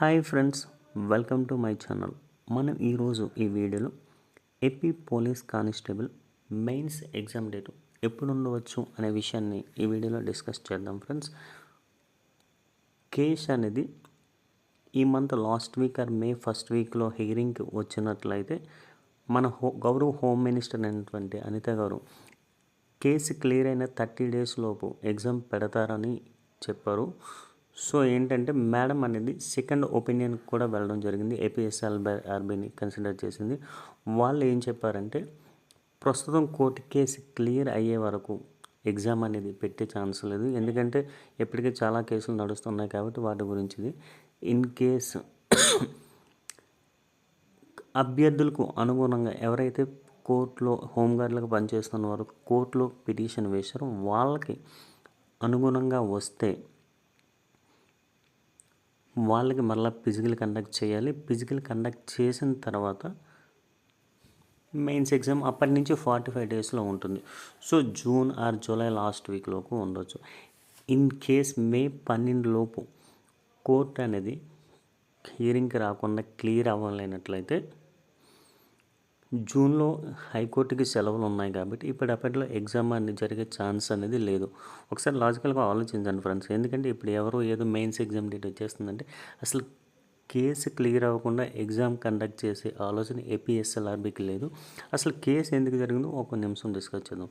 Hi friends welcome to my channel. మనం ఈరోజు ఈ వీడియోలో AP police constable mains exam date ఎప్పుడు ఉండవచ్చు అనే విషయాన్ని ఈ వీడియోలో డిస్కస్ చేద్దాం ఫ్రెండ్స్. కేస్ అనేది ఈ month last week or May first వీక్లో హియరింగ్కి వచ్చినట్లయితే మన హో గౌరవ హోమ్ మినిస్టర్ అయినటువంటి అనిత గారు కేసు క్లియర్ అయిన థర్టీ డేస్ లోపు ఎగ్జామ్ పెడతారని చెప్పారు. సో ఏంటంటే మేడం అనేది సెకండ్ ఒపీనియన్ కూడా వెళ్ళడం జరిగింది. ఏపీఎస్ఎల్ ఆర్బీని కన్సిడర్ చేసింది. వాళ్ళు ఏం చెప్పారంటే ప్రస్తుతం కోర్టు కేసు క్లియర్ అయ్యే వరకు ఎగ్జామ్ అనేది పెట్టే ఛాన్స్ లేదు. ఎందుకంటే ఇప్పటికే చాలా కేసులు నడుస్తున్నాయి కాబట్టి వాటి గురించి ఇన్ కేస్ అభ్యర్థులకు అనుగుణంగా ఎవరైతే కోర్టులో హోంగార్డులకు పనిచేస్తున్న వారు కోర్టులో పిటిషన్ వేశారో వాళ్ళకి అనుగుణంగా వస్తే వాళ్ళకి మళ్ళీ ఫిజికల్ కండక్ట్ చేయాలి. ఫిజికల్ కండక్ట్ చేసిన తర్వాత మెయిన్స్ ఎగ్జామ్ అప్పటి నుంచి ఫార్టీ ఫైవ్ డేస్లో ఉంటుంది. So June or July last వీక్లోపు ఉండొచ్చు. ఇన్ కేస్ మే పన్నెండు లోపు కోర్ట్ అనేది హియరింగ్కి రాకుండా క్లియర్ అవ్వలేనట్లయితే జూన్లో హైకోర్టుకి సెలవులు ఉన్నాయి కాబట్టి ఇప్పుడు అప్పట్లో ఎగ్జామ్ అనేది జరిగే ఛాన్స్ అనేది లేదు. ఒకసారి లాజికల్గా ఆలోచించండి ఫ్రెండ్స్. ఎందుకంటే ఇప్పుడు ఎవరో ఏదో మెయిన్స్ ఎగ్జామ్ డేట్ వచ్చేస్తుందంటే అసలు కేసు క్లియర్ అవ్వకుండా ఎగ్జామ్ కండక్ట్ చేసే ఆలోచన ఏపీఎస్ఎల్ఆర్బీకి లేదు. అసలు కేసు ఎందుకు జరిగిందో ఒక నిమిషం డిస్కస్ చేద్దాం.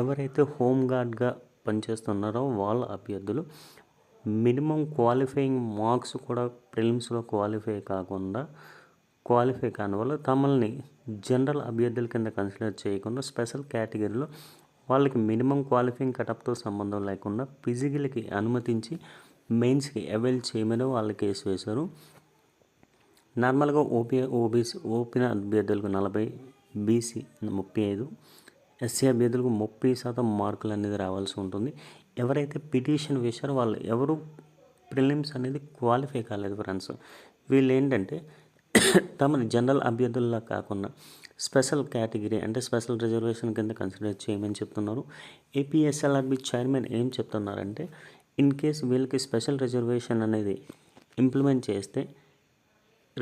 ఎవరైతే హోమ్ గార్డ్గా పనిచేస్తున్నారో వాళ్ళ అభ్యర్థులు మినిమం క్వాలిఫైయింగ్ మార్క్స్ కూడా ప్రిలిమ్స్లో క్వాలిఫై కాకుండా క్వాలిఫై కాని వాళ్ళు తమల్ని జనరల్ అభ్యర్థుల కింద కన్సిడర్ చేయకుండా స్పెషల్ కేటగిరీలో వాళ్ళకి మినిమం క్వాలిఫైయింగ్ కటప్తో సంబంధం లేకుండా ఫిజికల్కి అనుమతించి మెయిన్స్కి అవైల్ చేయమని వాళ్ళ కేసు వేశారు. నార్మల్గా ఓపీ ఓబీసీ ఓపెన్ అభ్యర్థులకు నలభై బీసీ ముప్పై ఐదు ఎస్సీ అభ్యర్థులకు ముప్పై శాతం మార్కులు అనేది రావాల్సి ఉంటుంది. ఎవరైతే పిటిషన్ వేశారో వాళ్ళు ఎవరు ప్రిలిమ్స్ అనేది క్వాలిఫై కాలేదు ఫ్రెండ్స్. వీళ్ళు ఏంటంటే తమని జనరల్ అభ్యర్థుల్లా కాకుండా స్పెషల్ కేటగిరీ అంటే స్పెషల్ రిజర్వేషన్ కింద కన్సిడర్ చేయమని చెప్తున్నారు. ఏపీఎస్ఎల్ఆర్బి చైర్మన్ ఏం చెప్తున్నారంటే ఇన్ కేస్ వీళ్ళకి స్పెషల్ రిజర్వేషన్ అనేది ఇంప్లిమెంట్ చేస్తే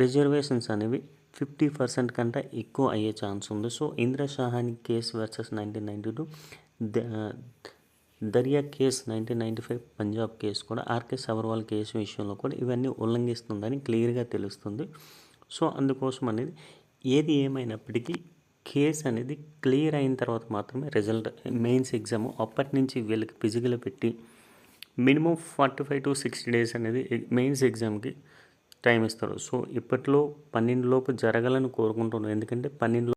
రిజర్వేషన్స్ అనేవి ఫిఫ్టీ పర్సెంట్ కంటే ఎక్కువ అయ్యే ఛాన్స్ ఉంది. So Indra Sawhney case versus nineteen ninety two Darya case nineteen ninety five Punjab case కూడా ఆర్కే సబర్వాల్ కేసు విషయంలో కూడా ఇవన్నీ ఉల్లంఘిస్తుందని క్లియర్గా తెలుస్తుంది. సో అందుకోసం అనేది ఏది ఏమైనప్పటికీ కేసు అనేది క్లియర్ అయిన తర్వాత మాత్రమే రిజల్ట్ మెయిన్స్ ఎగ్జామ్ అప్పటి నుంచి వీళ్ళకి ఫిజికల్ పెట్టి minimum forty five to sixty days అనేది మెయిన్స్ ఎగ్జామ్కి టైం ఇస్తారు. సో ఇప్పట్లో పన్నెండు లోపు జరగాలని కోరుకుంటున్నాను ఎందుకంటే పన్నెండు